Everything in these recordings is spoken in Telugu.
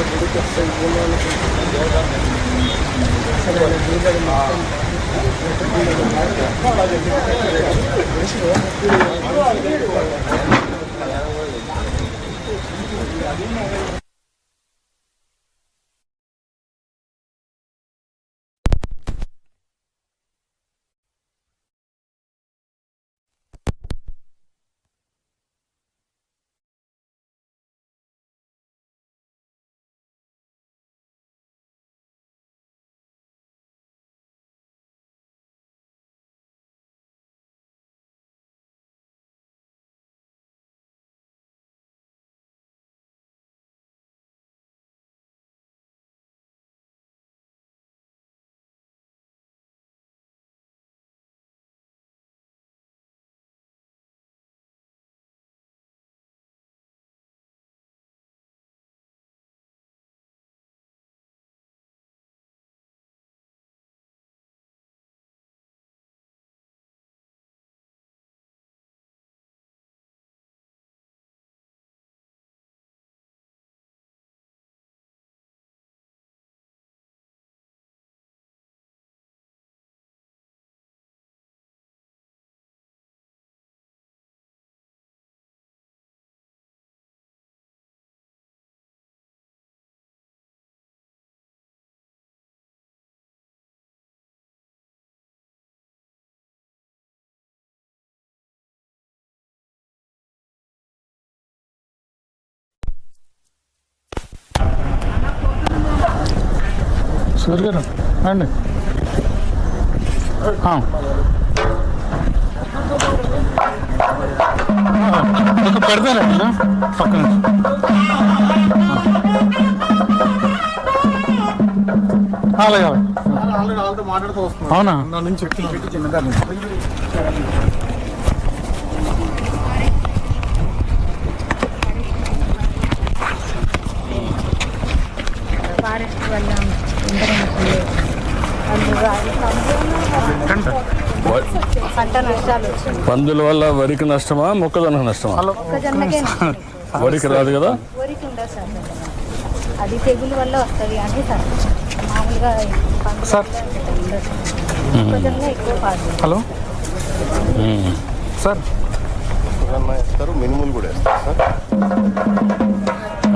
గుడికి వస్తే భూమానికి అసలు ఆయన దిగుబడి సూర్య గారు రండి ఆ. ఒక పెడతారా ఇలా? పక్కన అలాగే అలాగే. ఆల్రెడీ వాళ్ళతో మాట్లాడుతూ వస్తున్నాను అవునా నా నుంచి చెప్తున్నాను చిన్నదాని నుంచి ఫారెస్ట్ వల్ల పందుల వల్ల వరికి నష్టమా మొక్కజొన్న నష్టమా. వరికి రాదు కదా? వరికి ఉండదు సార్ అది తెగులు వల్ల వస్తుంది అంటే సార్. మామూలుగా సార్. హలో. సార్. వేస్తారు మినుములు కూడా వేస్తారు సార్.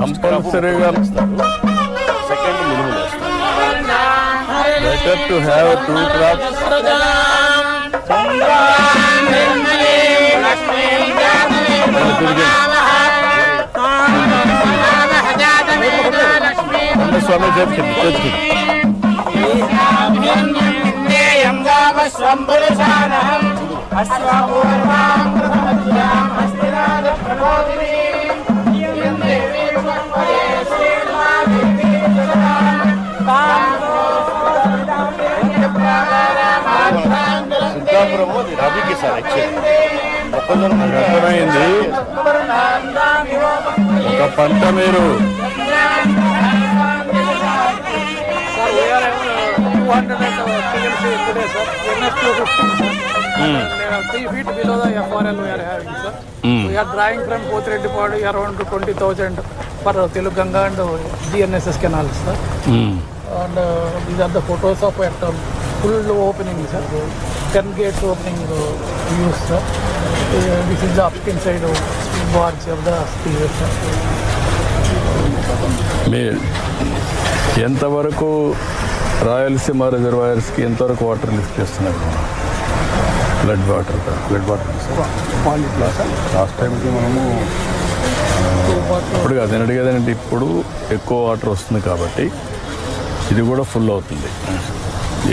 కంపల్సరీగా better to have two crops స్వామి చేతికి చేతికి రకమైంది ఒక పంట మీరు. Drawing from Pothireddypadu around twenty thousand per Telugu Ganga and GNSS canal sir and photos of Hector full opening sir. Ten gates opening use sir. This is then side boards ఎవరు సార్ మీ ఎంతవరకు రాయలసీమ రిజర్వాయర్స్కి ఎంతవరకు వాటర్ లిఫ్ట్ చేస్తున్నారు? Blood water blood water last టైంకి మనము అప్పుడు కాదు అడిగేదానండి ఇప్పుడు ఎక్కువ వాటర్ వస్తుంది కాబట్టి ఇది కూడా ఫుల్ అవుతుంది.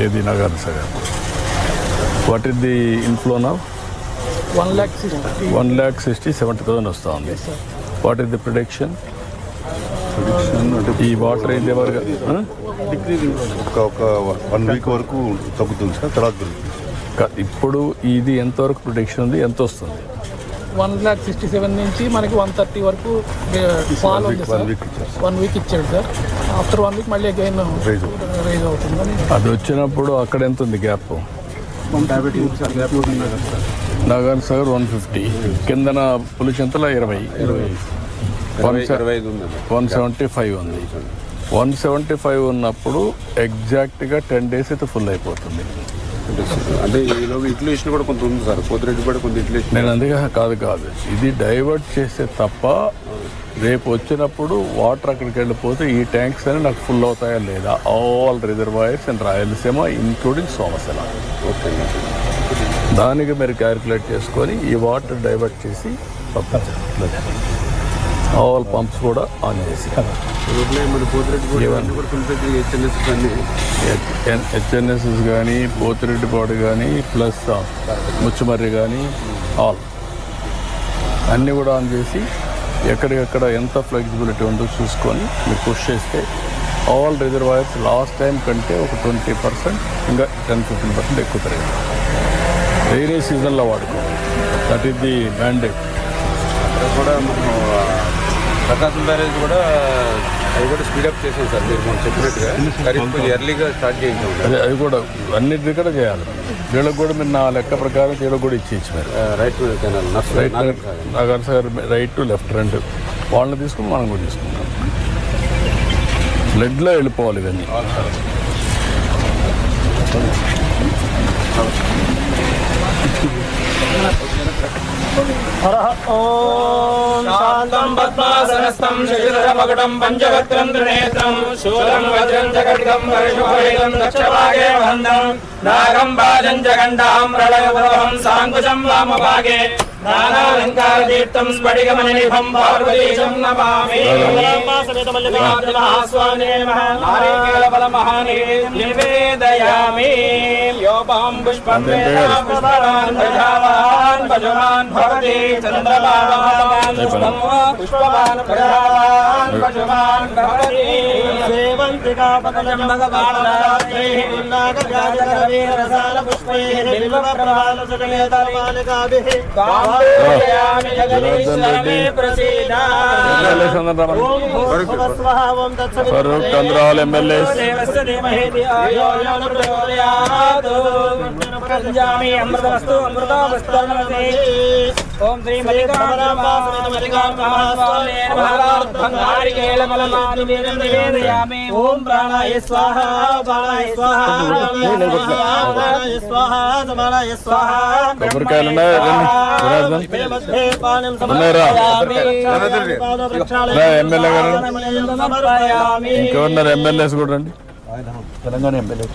ఏది Nagar Sagar what is the inflow నా 1 lakh 60 one lakh sixty seventy thousand వస్తూ ఉంది. వాట్ ఈస్ ది ప్రొడక్షన్ ఈ వాటర్ అయితే? డిక్రీజింగ్ ఒక ఒక వన్ వీక్ వరకు తగ్గుతుంది సార్ తర్వాత ఇప్పుడు ఇది ఎంతవరకు ప్రొడక్షన్ ఉంది? ఎంత వస్తుంది? వన్ ల్యాక్ సిక్స్టీ సెవెన్ నుంచి మనకి వన్ థర్టీ వరకు ఫాల్ ఉంది సార్. వన్ వీక్ ఇచ్చాడు సార్. ఆఫ్టర్ వన్ వీక్ మళ్ళీ అగైన్ రైజ్ అవుతుందని. అది వచ్చినప్పుడు అక్కడ ఎంత ఉంది gap Nagar Sagar one fifty కిందన పులిచింతల ఇరవై. వన్ ఇరవై ఇరవై ఐదు ఉందండి వన్ సెవెంటీ ఫైవ్ ఉంది. వన్ సెవెంటీ ఫైవ్ ఉన్నప్పుడు ఎగ్జాక్ట్గా టెన్ డేస్ అయితే ఫుల్ అయిపోతుంది. అంటే ఈలోగా ఇడ్లు వేసిన కూడా కొంత ఉంది సార్. పోతిరెడ్డి కూడా కొంత ఇడ్లు వేసిన నేను అందుకే కాదు కాదు. ఇది డైవర్ట్ చేస్తే తప్ప రేపు వచ్చినప్పుడు వాటర్ అక్కడికి వెళ్ళిపోతే ఈ ట్యాంక్స్ అని నాకు ఫుల్ అవుతాయా లేదా? All reservoirs and Rayalaseema including Somasila. Okay. దానికి మీరు క్యాలిక్యులేట్ చేసుకొని ఈ వాటర్ డైవర్ట్ చేసి పంపించాలి ఆల్ పంప్స్ కూడా ఆన్ చేసి. హెచ్ఎన్ఎస్ఎస్ కానీ పోతిరెడ్డిపాడు కానీ ప్లస్ ముచ్చుమర్రి కానీ ఆల్. అన్నీ కూడా ఆన్ చేసి ఎక్కడికెక్కడ ఎంత ఫ్లెక్సిబిలిటీ ఉందో చూసుకొని మీరు పుష్ చేస్తే ఆల్ రిజర్వాయర్స్ లాస్ట్ టైం కంటే ఒక ట్వంటీ పర్సెంట్ ఇంకా టెన్ ఫిఫ్టీన్ పర్సెంట్ ఎక్కువ పెరిగింది రైనీ సీజన్లో వాడుకో. దట్ ఈస్ ది మ్యాండేట్ అక్కడ కూడా ప్రకాశం బ్యారేజ్ కూడా అవి కూడా స్పీడప్ చేసాం సార్ మీరు మనం చెప్పినట్టుగా. ఖరీఫ్ కొంచెం ఎర్లీగా స్టార్ట్ చేయించాం. అదే అది కూడా అన్నిటి కూడా చేయాలి. వీళ్ళకి కూడా మీరు నా లెక్క ప్రకారం వీళ్ళకి కూడా ఇచ్చేయచ్చు మీరు. Right canal right Nagar sir right to left రెండు. వాళ్ళని తీసుకుని మనం కూడా తీసుకుంటాం. బ్లడ్లో వెళ్ళిపోవాలి ఇవన్నీ. శాంతం పద్మాసనస్థం శశిధరమకుటం పంచవక్త్రం త్రినేత్రం శూలం వజ్రం చ ఖడ్గం పరశుభేదం దక్షభాగే వహందం నాగం బాజం చ గండాం ప్రళయప్రభం సాంకుశం వామభాగే నానాలంకారదీప్తం స్ఫటికమణినిభం పార్వతీశం నమామి. నివేదయామి యోపాం పుష్పం. పుష్పవాన్ ప్రజావాన్ భవతి. చంద్రమాన్ పుష్పవాన్ ప్రజావాన్ భవతి సేవంతికా భగవాన్ ఫరూక్ చంద్రాల్ ఎమ్మెల్యే. దేవस्य ధీమహి ధియో యో ఓం శ్రీ ఓం ప్రాణాయ స్వాహ ప్రాణాయ స్వాహ ప్రాణాయ స్వాహ స్వాహ ఎమ్మెల్యే గారు. ఇంకెవరున్నారు? ఎమ్మెల్యేస్ కూడా రండి. తెలంగాణ ఎమ్మెల్యే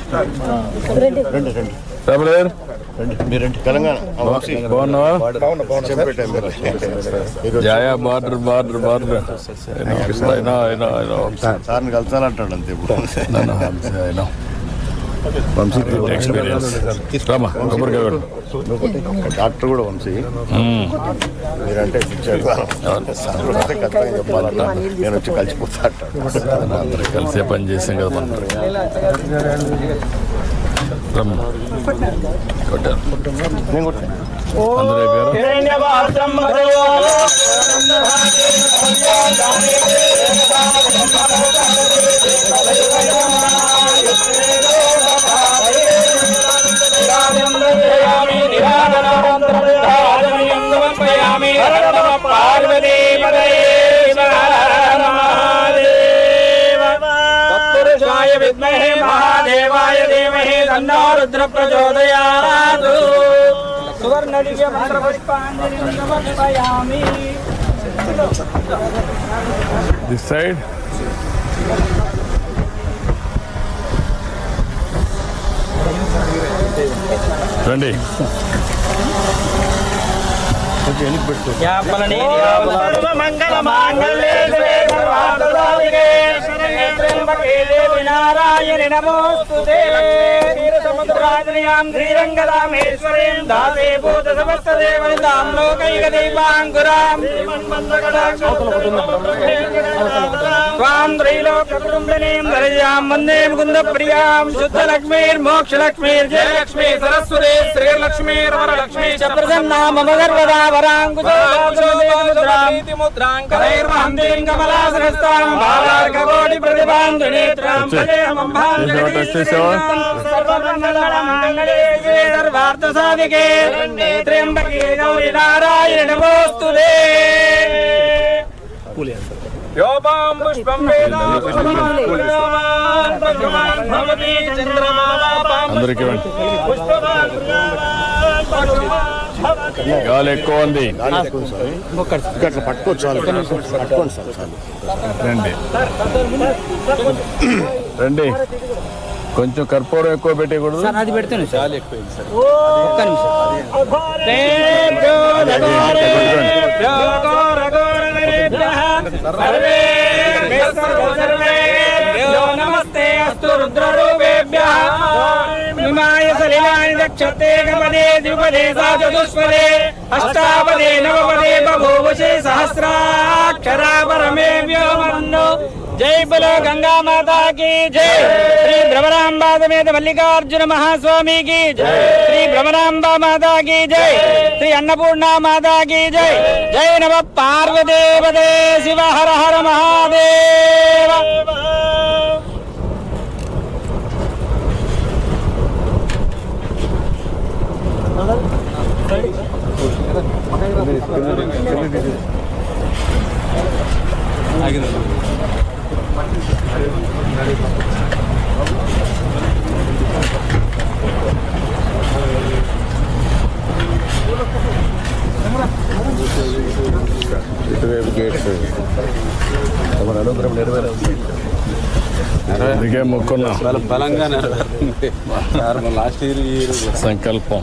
జాయా బార్డర్ బార్డర్ బార్డర్. సార్ని కలిసాలంటాడు అంతే ఇప్పుడు. ఎక్స్పీరియన్స్ రామా కొబ్బరికాయ డాక్టర్ కూడా వంశీ. మీరంటే ఖచ్చితంగా చెప్పాలంట. నేను వచ్చి కలిసిపోతా అంటాడు అందరూ కలిసే పని చేసాం కదా మనం. రమ్మ. కొట్టారు నేను కొట్టాను महादेवाय धीमहि तन्नो रुद्र प्रचोदया తన్నో రుద్ర ప్రచోదయాత్ సువర్ణ దివ్య మంత్ర సమర్పయామి దిస్ సైడ్ రండి మంగళ మాంగళ్యే నారాయణి నమోస్తుతే క్షీరసముద్రాద్రియాం శ్రీరంగరామేశ్వరీం దాసే భూత సమస్త లోకైక త్రైలోక కుటుంబినీం దరజాం వందే ముకుంద ప్రియాం శుద్ధ లక్ష్మీర్మోక్ష లక్ష్మీర్ జయలక్ష్మీ సరస్వతి శ్రీలక్ష్మీర్ వరలక్ష్మీ చ ప్రసన్నా మమ సర్వదా వరాంకుశోద్రాంకరైర్మహంతీం కమలాసనస్తాం బాలార్కకోటి ప్రతిభాం త్రినేత్రాం భజేహమం గాలి ఎక్కువ ఉంది. అట్లా పట్టుకోవచ్చు చాలు పట్టుకోండి సార్. చాలు రండి. రండి. కొంచెం కర్పూరం ఎక్కువ పెట్టకూడదు. అది పెడితేనే చాలా ఎక్కువ ఒక్క నిమిషం. సర్వే నగోరేభ్యో నమస్తే అస్తు రుద్రరూపే విమాయ సలిలాని దక్షతే గపదే ద్విపదే సా చతుష్పదే అష్టాపదే నవపదే బభూవశే సహస్రాక్షరా పరమే వ్యోమన్ను జై బలో గంగా మాతా की जय श्री भ्रमरांबा समेत मल्लिकार्जुन महास्वामी की जय श्री भ्रमरांबा माता की जय श्री अन्नपूर्णा माता की जय जय नम అందుకే మొక్కున్నాం బల బలంగా నెరవేరుతుంది. సార్ మన లాస్ట్ ఇయర్ ఈ ఇయర్ కూడా. సంకల్పం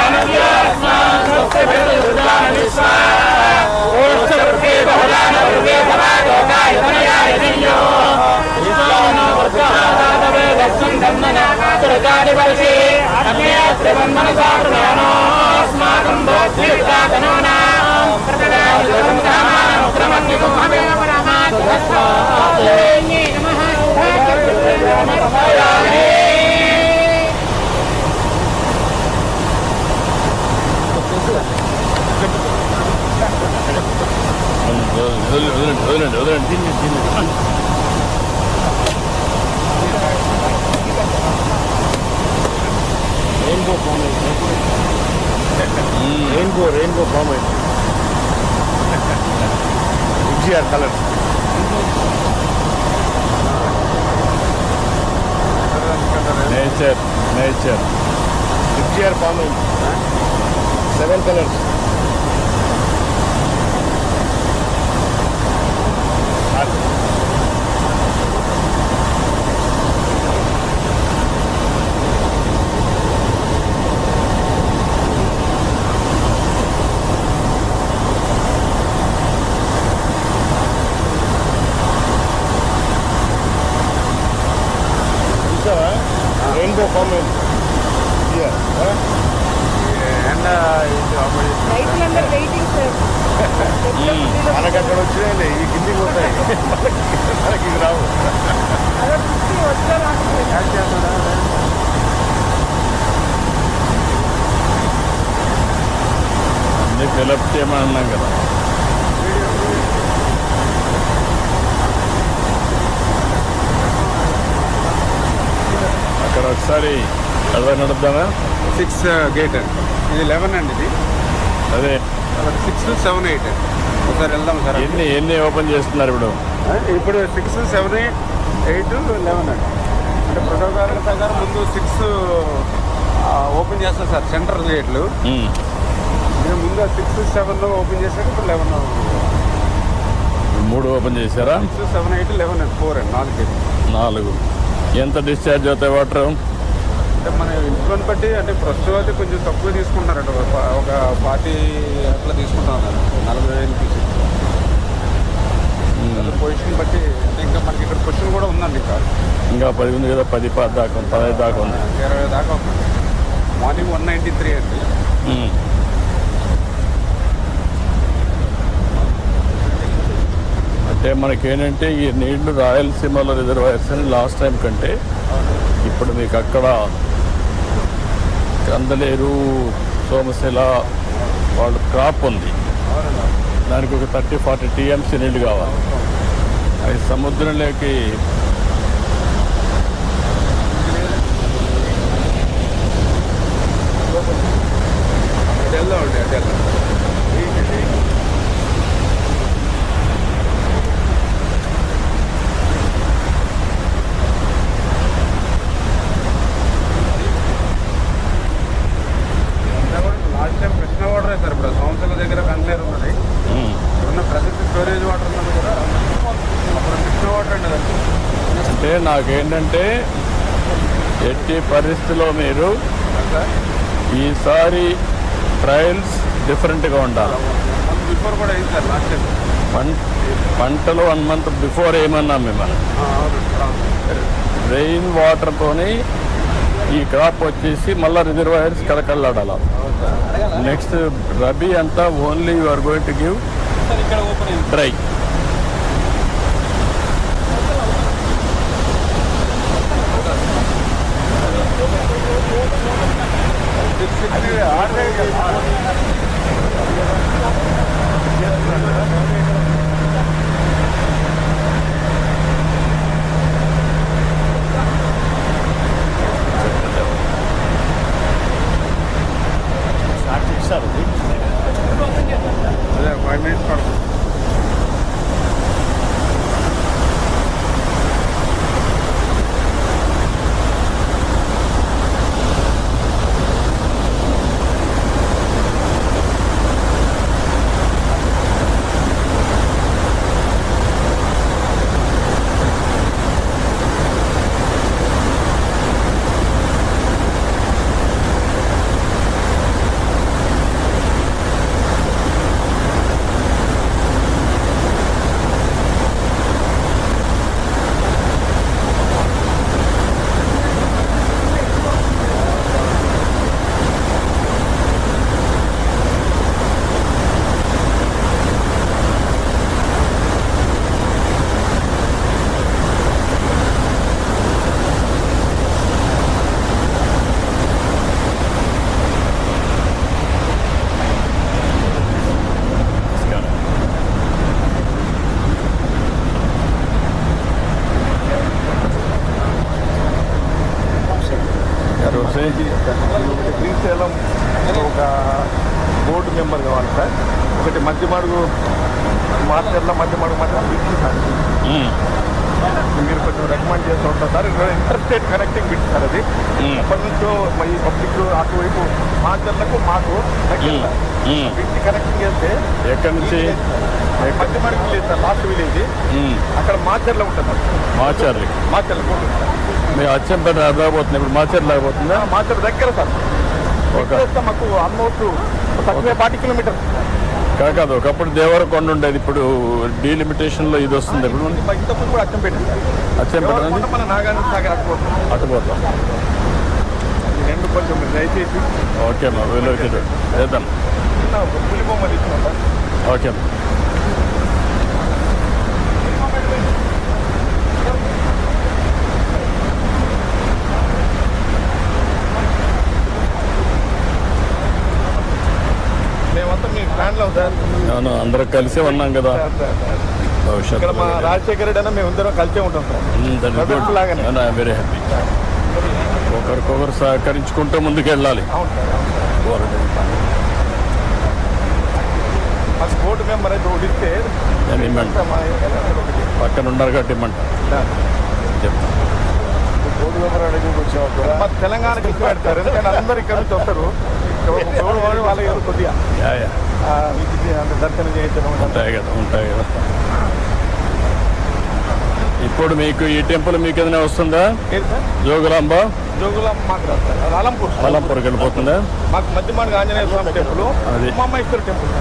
Rainbow, rainbow, rainbow, rainbow, rainbow, rainbow, rainbow, nature nature picture farming seven colors fill up చేయమని అన్నాం కదా. అక్కడ ఒకసారి అదే నడుద్దామా సిక్స్ గేట్. ఇది లెవెన్ అండి ఇది. అదే. Six seven eight. ఒకసారి వెళ్దాం సార్. ఎన్ని ఎన్ని ఓపెన్ చేస్తున్నారు ఇప్పుడు? ఇప్పుడు సిక్స్ సెవెన్ ఎయిట్ లెవెన్ అండి. అంటే ప్రోటోకాల్ ప్రకారం ముందు సిక్స్ ఓపెన్ చేస్తారు సార్ సెంటర్ గేట్లు. నేను ముందు సిక్స్ సెవెన్ ఓపెన్ చేశాక ఇప్పుడు లెవెన్ మూడు ఓపెన్ చేశారా? సిక్స్ సెవెన్ ఎయిట్ లెవెన్ అండి ఫోర్ అండి నాలుగు నాలుగు. ఎంత డిశ్చార్జ్ అవుతాయి వాటర్ అంటే మన ఇంట్లోని బట్టి అంటే ప్రస్తుతం అయితే కొంచెం తక్కువ తీసుకుంటారంట ఒక పార్టీ అట్లా తీసుకుంటాం నలభై వేలు తీసి పొజిషన్ బట్టి అంటే ఇంకా మనకి ఇక్కడ పొజిషన్ కూడా ఉందండి ఇంకా. ఇంకా పది ఉంది కదా పది పది దాకా పదహైదు దాకా ఉంది. ఇరవై దాకా ఉంది. మార్నింగ్ వన్ నైంటీ త్రీ అండి అంటే మనకేంటంటే ఈ నీళ్ళు రాయలసీమలో రిజర్వాయర్స్ అని లాస్ట్ టైం కంటే ఇప్పుడు మీకు అక్కడ కందలేరు సోమశిల వాళ్ళ క్రాప్ ఉంది. దానికి ఒక థర్టీ ఫార్టీ టీఎంసీ నీళ్ళు కావాలి. అవి సముద్రంలోకి అటు అటు వెళ్దాం last time Krishna water sir ఇప్పుడు సంవత్సరాల దగ్గర కంట్లేరు ఉన్నది ఉమ్, ఉన్న ప్రసిద్ధ స్టోరేజ్ వాటర్ ఉన్నది కూడా అప్పుడు కృష్ణ వాటర్ అండి అది అంటే నాకేంటంటే ఎట్టి పరిస్థితిలో మీరు ఈసారి ట్రయల్స్ డిఫరెంట్గా ఉండాలి. పంటలు వన్ మంత్ బిఫోర్ ఏమన్నాం మిమ్మల్ని. రెయిన్ వాటర్తోని ఈ క్రాప్ వచ్చేసి మళ్ళీ రిజర్వాయర్స్ కలకల్లాడాల నెక్స్ట్ రబీ అంతా only you are going to give dry. ఎక్కడి నుంచి? మడుగు విలేజ్ సార్ లాస్ట్ విలేజ్ అక్కడ మాచర్ల ఉంటుంది మాచర్లి మాచర్ల మీ అచ్చంపేట రాబోతుంది ఇప్పుడు మాచర్లు రాబోతుందా మాచర్ దగ్గర సార్. చేస్తే మాకు ఆల్మోస్ట్ తక్కువ ఫార్టీ కిలోమీటర్స్ కాదు ఒకప్పుడు దేవరకొండ ఉండేది. ఇప్పుడు డీలిమిటేషన్లో ఇది వస్తుంది. ఇప్పుడు అచ్చంపేట మన నాగార్జున సాగర్ అట్టుకోవచ్చు అటు పోతాం. ఈ రెండు కొంచెం దయచేసి. ఓకే మా వీళ్ళు చేద్దాం. పులి బొమ్మ తీసుకున్నాం సార్ ఓకే. అవును అందరం కలిసి ఉన్నాం కదా. ఇక్కడ మా రాజశేఖర రెడ్డి అన్న మేము అందరం కలిసే ఉంటాం సార్. వెరీ హ్యాపీ ఒకరికొకరు సహకరించుకుంటూ ముందుకు వెళ్ళాలి బోర్డు మెంబర్ అయితే ఒకటి ఇస్తే నేను ఇమ్మంట మా ఒకటి పక్కన ఉన్నారు కాబట్టి ఇమ్మంట చెప్తా. బోర్డు మెంబర్ అడిగి తెలంగాణకి ఇచ్చి పెడతారు. ఎందుకంటే అందరు ఇక్కడ నుంచి వస్తారు. వాళ్ళ కొద్దిగా. దర్శనం చేయించడం ఉంటాయి కదా ఉంటాయి కదా. ఇప్పుడు మీకు ఈ టెంపుల్ మీకు ఏదైనా వస్తుందా? జోగులాంబ? జోగులాం మాకు రాదు సార్. అది అలంపూర్. అలంపూర్కి వెళ్ళిపోతుందా? మాకు ఆంజనేయ స్వామి టెంపుల్ అది. టెంపుల్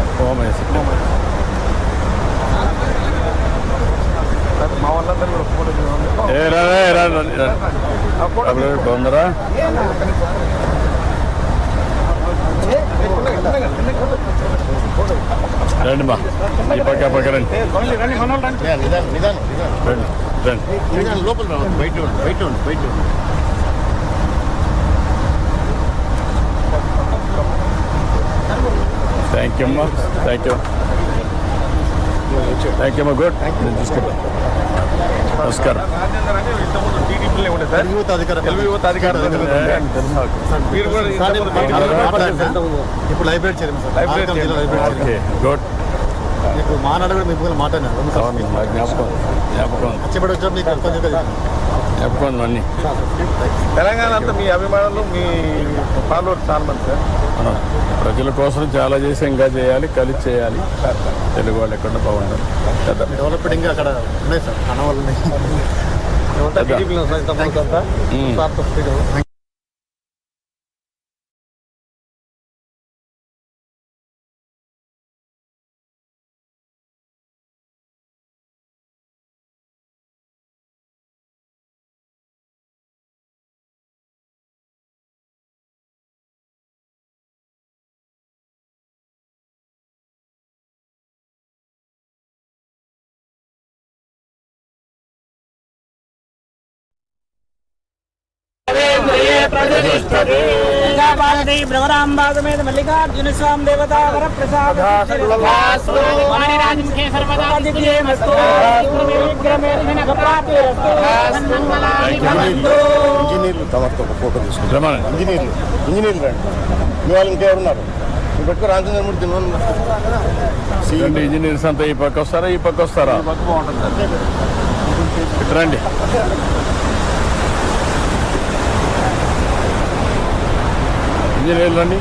మా వాళ్ళందరూ బాగుందరా? రండి మా. ఈ పక్క పక్క రండి. రండి. రండి. లోపల బయట బయట బయట థ్యాంక్ యూ అమ్మా. థ్యాంక్ యూ థ్యాంక్ యూ అమ్మా. గుడ్ నేను చూసుకుంటా. నమస్కారం. ఇప్పుడు లైబ్రరీ గుడ్ మానాడు కూడా మీకు జ్ఞాపకం జ్ఞాపకం వచ్చారు మీకు జ్ఞాపకం అన్నీ. తెలంగాణ అంతా మీ అభిమానులు మీ ఫాలోవర్స్ చాలా మంది సార్. మనం ప్రజల కోసం చాలా చేసి ఇంకా చేయాలి కలిసి చేయాలి. తెలుగు వాళ్ళు ఎక్కడ బాగుండాలి డెవలప్మెంట్ ఇంకా అక్కడ ఉన్నాయి సార్. వాణిరాజముఖే సర్వదా దివ్యేమస్తు విగ్రహమే ఘనప్రాప్తిరస్తు సన్మంగళాని భవంతు ఇంజనీర్లు తమతో ఒక ఫోటో తీసుకుంటారు ఇంజనీర్లు ఇంజనీర్లు రండి మీ వాళ్ళు ఇంకెవరున్నారు మీరు పెట్టుకో రామచంద్రమూర్తి రెండు ఇంజనీర్స్ అంతా ఈ పక్క వస్తారా ఈ పక్క వస్తారా ఇటు రండి ఇంజనీర్లు అండి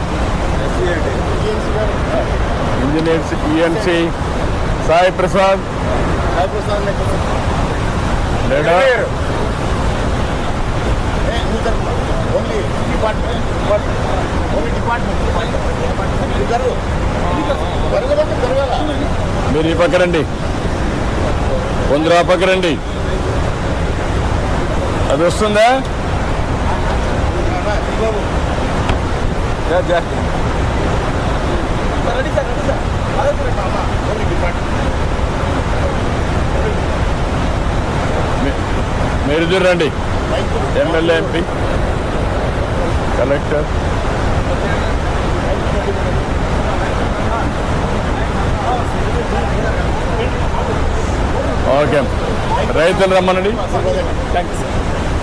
ఇంజనీర్స్ ఈఎన్సి సాయి ప్రసాద్. లేడా మీరు ఈ పక్క రండి. కొందరు ఆ పక్క రండి. అది వస్తుందా? మీ- మీరు ఇద్దరు రండి. MLA MP. కలెక్టర్. ఓకే. రైతులు రమ్మనండి.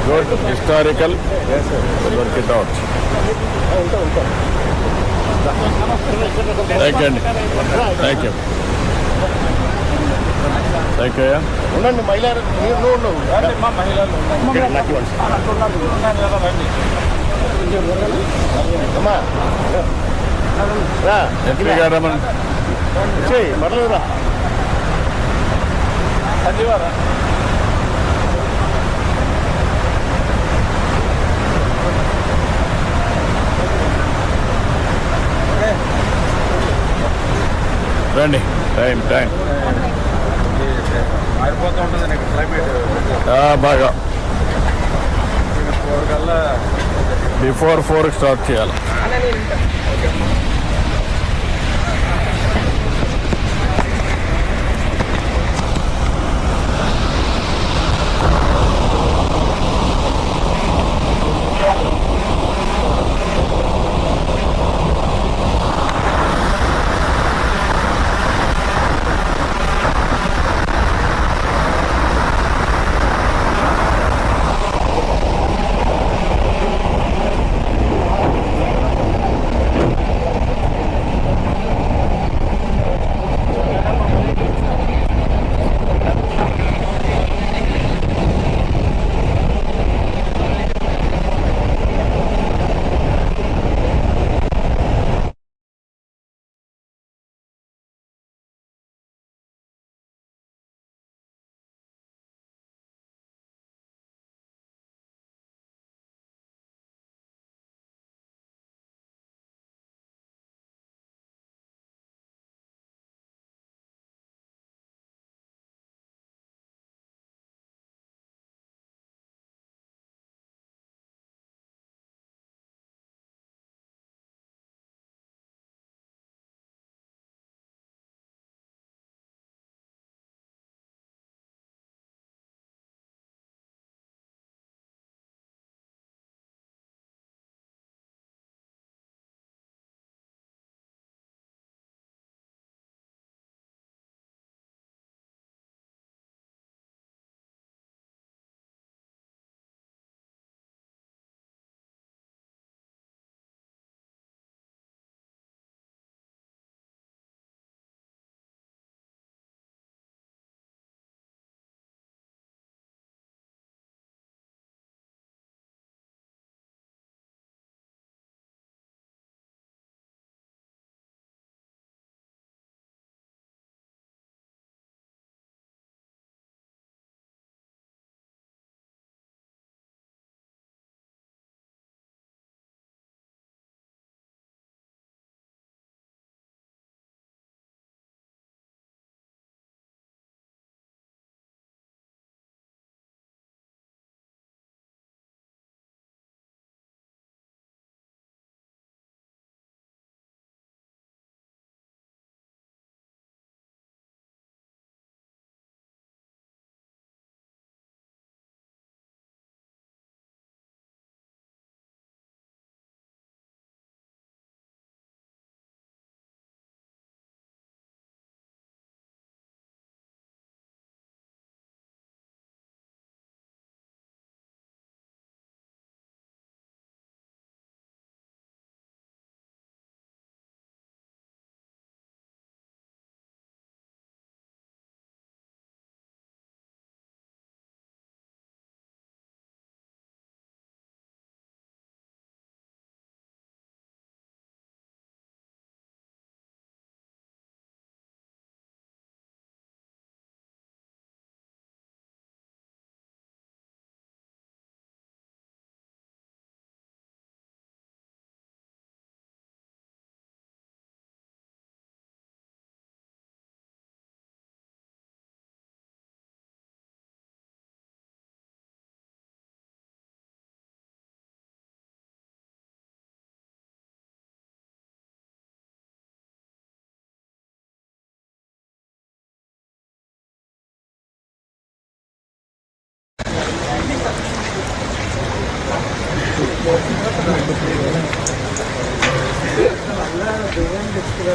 Good historical work it out thank you అండి. థ్యాంక్ యూ థ్యాంక్ యూ ఉండండి మహిళ మీరు ఉండవు మహిళలు ఎంపీ గారు రమ్మని చేయి పర్లేదు రా సంజీవారా రండి. Time time. ఉంటుంది బాగా. ఫోర్ కల్లా బిఫోర్ ఫోర్ స్టార్ట్ చేయాలి.